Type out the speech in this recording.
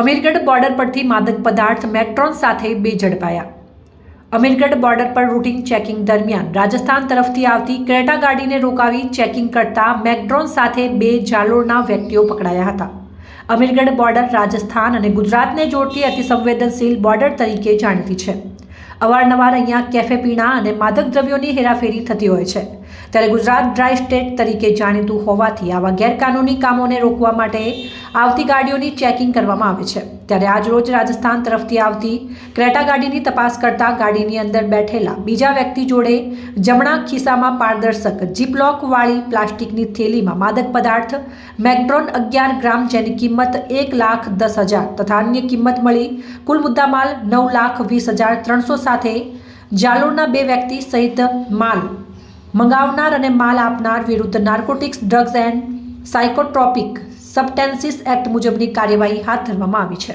Amirgadh border પરથી માદક પદાર્થ મેટ્રોન સાથે બે ઝડપાયા અમીરગઢ બોર્ડર પર રૂટીન ચેકિંગ દરમિયાન રાજસ્થાન તરફથી આવતી ક્રેટા ગાડીને રોકાવી ચેકિંગ કરતા મેકડ્રોન સાથે બે જાલોરના વ્યક્તિઓ પકડાયા હતા. અમીરગઢ બોર્ડર રાજસ્થાન અને ગુજરાતને જોડતી અતિસંવેદનશીલ બોર્ડર તરીકે જાણીતી છે. અવારનવાર અહીંયા કેફે પીણા અને માદક દ્રવ્યોની હેરાફેરી થતી હોય છે. ત્યારે ગુજરાત ડ્રાય સ્ટેટ તરીકે જાણીતું હોવાથી આવા ગેરકાનૂની કામોને રોકવા માટે આવતી ગાડીઓની ચેકિંગ કરવામાં આવે છે. ત્યારે આજ રોજ રાજસ્થાન તરફથી આવતી ક્રેટા ગાડીની તપાસ કરતા ગાડીની અંદર બેઠેલા બીજા વ્યક્તિ જોડે જમણા ખિસ્સામાં પારદર્શક જીપલોકવાળી પ્લાસ્ટિકની થેલીમાં માદક પદાર્થ મેગ્ડ્રોન અગિયાર ગ્રામ જેની કિંમત એક લાખ દસ હજાર તથા અન્ય કિંમત મળી કુલ મુદ્દામાલ નવ લાખ વીસ હજાર ત્રણસો સાથે જાલોરના બે વ્યક્તિ સહિત માલ મંગાવનાર અને માલ આપનાર વિરુદ્ધ narcotics drugs and psychotropic substances act મુજબની કાર્યવાહી હાથ ધરવામાં આવી છે.